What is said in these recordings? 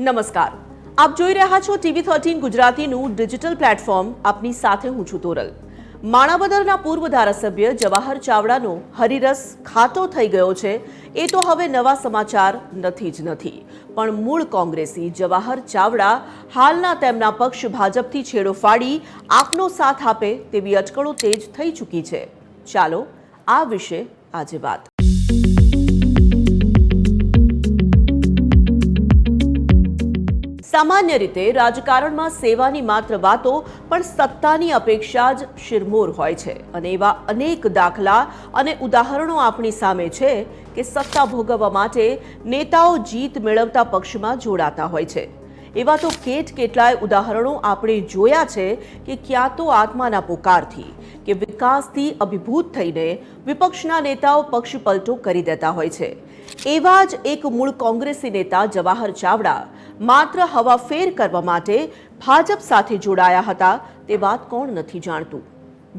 નમસ્કાર. આપ જોઈ રહ્યા છો ટીવી થર્ટીન ગુજરાતીનું ડિજિટલ પ્લેટફોર્મ. આપની સાથે હું છું તોરલ. માણાવદરના પૂર્વ ધારાસભ્ય જવાહર ચાવડાનો હરિરસ ખાતો થઈ ગયો છે. એ તો હવે નવા સમાચાર નથી જ નથી. પણ મૂળ કોંગ્રેસી જવાહર ચાવડા હાલના તેમના પક્ષ ભાજપથી છેડો ફાડી આપનો સાથ આપે તેવી અટકળો તેજ થઈ ચૂકી છે. ચાલો આ વિશે આજે વાત. સામાન્ય રીતે રાજકારણમાં સેવાની માત્ર વાતો, પણ સત્તાની અપેક્ષા જ શિરમોર હોય છે. અને એવા અનેક દાખલા અને ઉદાહરણો આપણી સામે છે કે સત્તા ભોગવવા માટે નેતાઓ જીત મેળવતા પક્ષમાં જોડાતા હોય છે. એવા તો કેટ કેટલાય ઉદાહરણો આપણે જોયા છે કે ક્યાં તો આત્માના પોકારથી, કે વિકાસથી અભિભૂત થઈને વિપક્ષના નેતાઓ પક્ષ પલટો કરી દેતા હોય છે. એવા જ એક મૂળ કોંગ્રેસી નેતા જવાહર ચાવડા માત્ર હવાફેર કરવા માટે ભાજપ સાથે જોડાયા હતા, તે વાત કોણ નથી જાણતું.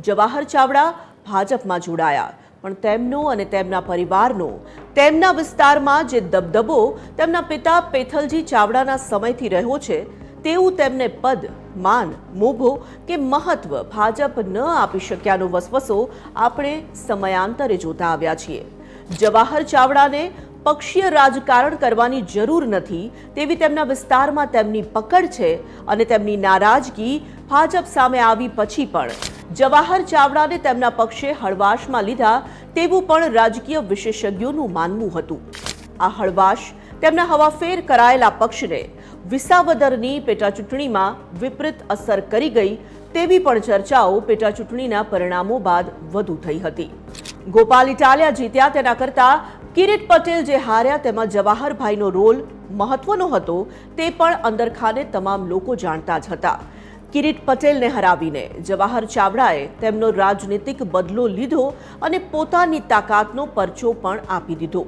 જવાહર ચાવડા ભાજપમાં જોડાયા, પણ તેમનો અને તેમના પરિવારનો, તેમના વિસ્તારમાં જે દબદબો તેમના પિતા પેથલજી ચાવડાના સમયથી રહ્યો છે, તેવું તેમને પદ, માન, મોભો કે મહત્વ ભાજપ ન આપી શક્યાનો વસવસો આપણે સમયાંતરે જોતા આવ્યા છીએ. જવાહર ચાવડાને પક્ષીય રાજકારણ કરવાની જરૂર નથી તેવી તેમના વિસ્તારમાં તેમની પકડ છે અને તેમની નારાજગી ભાજપ સામે આવી પછી પણ. જવાહર ચાવડાને તેમના પક્ષે હળવાશમાં લીધા તેવું પણ રાજકીય વિશેષજ્ઞોનું માનવું હતું. આ હળવાશ તેમના હવાફેર કરાયેલા પક્ષને વિસાવદરની પેટાચૂંટણીમાં વિપરીત અસર કરી ગઈ તેવી પણ ચર્ચાઓ પેટાચૂંટણીના પરિણામો બાદ વધુ થઈ હતી. ગોપાલ ઇટાલિયા જીત્યા તેના કરતા કિરીટ પટેલ જે હાર્યા તેમાં જવાહરભાઈનો રોલ મહત્વનો હતો તે પણ અંદરખાને તમામ લોકો જાણતા જ હતા. કિરીટ પટેલને હરાવીને જવાહર ચાવડાએ તેમનો રાજનીતિક બદલો લીધો અને પોતાની તાકાતનો પરચો પણ આપી દીધો.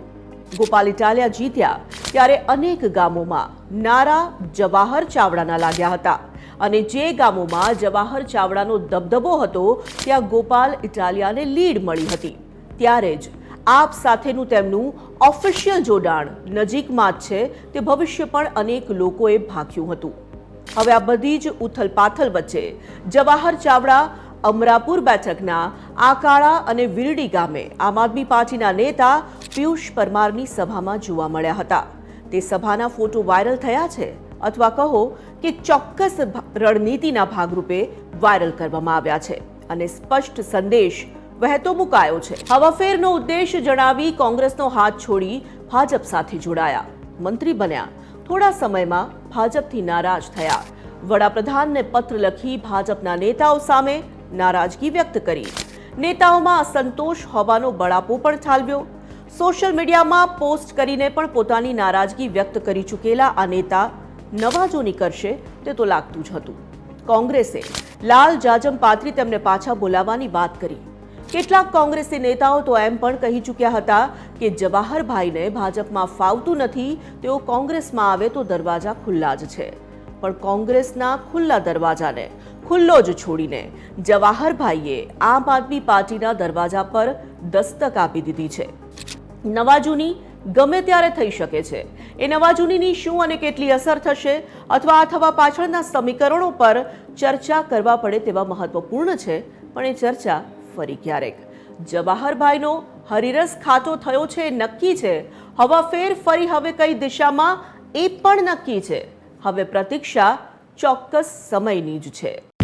ગોપાલ ઇટાલિયા જીત્યા ત્યારે અનેક ગામોમાં નારા જવાહર ચાવડાના લાગ્યા હતા. અને જે ગામોમાં જવાહર ચાવડાનો દબદબો હતો, ત્યાં ગોપાલ ઇટાલિયાને લીડ મળી હતી. ત્યારે જ આપ સાથેનું તેમનું ઓફિશિયલ જોડાણ નજીકમાં જ છે, તે ભવિષ્ય પણ અનેક લોકોએ ભાખ્યું હતું. હવે આ બધી જ ઉથલપાથલ વચ્ચે જવાહર ચાવડા અમરાપુર બેઠકના આકાળા અને વિરડી ગામે આમ આદમી પાર્ટીના નેતા પિયુષ પરમારની સભામાં જોવા મળ્યા હતા. તે સભાના ફોટો વાયરલ થયા છે અથવા કહો કે ચોક્કસ રણનીતિના ભાગરૂપે વાયરલ કરવામાં આવ્યા છે અને સ્પષ્ટ સંદેશ વહેતો મુકાયો છે. હવાફેરનો ઉદ્દેશ જણાવી કોંગ્રેસનો હાથ છોડી ભાજપ સાથે જોડાયા. મંત્રી બન્યા. થોડા સમયમાં ભાજપથી નારાજ થયા. વડાપ્રધાનને પત્ર લખી ભાજપના નેતાઓ સામે નારાજગી વ્યક્ત કરી. નેતાઓમાં અસંતોષ હોવાનો બળાપો પણ ઠાલવ્યો. સોશિયલ મીડિયામાં પોસ્ટ કરીને પણ પોતાની નારાજગી વ્યક્ત કરી ચૂકેલા આ નેતા નવાજોની કરશે તે તો લાગતું જ હતું. કોંગ્રેસે લાલ જાજમ પાથરી તેમને પાછા બોલાવવાની વાત કરી. કેટલાક કોંગ્રેસી નેતાઓ તો એમ પણ કહી ચૂક્યા હતા કે જવાહરભાઈને ભાજપમાં ફાવતું નથી, તેઓ કોંગ્રેસમાં આવે તો દરવાજા ખુલ્લા જ છે. પણ કોંગ્રેસના ખુલ્લા દરવાજાને, ખુલ્લો જ છોડીને, જવાહરભાઈએ આમ આદમી પાર્ટીના દરવાજા પર દસ્તક આપી દીધી છે. નવાજૂની ગમે ત્યારે થઈ શકે છે. એ નવાજૂનીની શું અને કેટલી અસર થશે અથવા આ થવા પાછળના સમીકરણો પર ચર્ચા કરવા પડે તેવા મહત્વપૂર્ણ છે, પણ એ ચર્ચા ફરી ક્યારેક. જવાહરભાઈનો હરિરસ ખાતો થયો છે નક્કી છે. હવાફેર ફરી હવે કઈ દિશામાં એ પણ નક્કી છે. હવે પ્રતીક્ષા ચોક્કસ સમયની જ છે.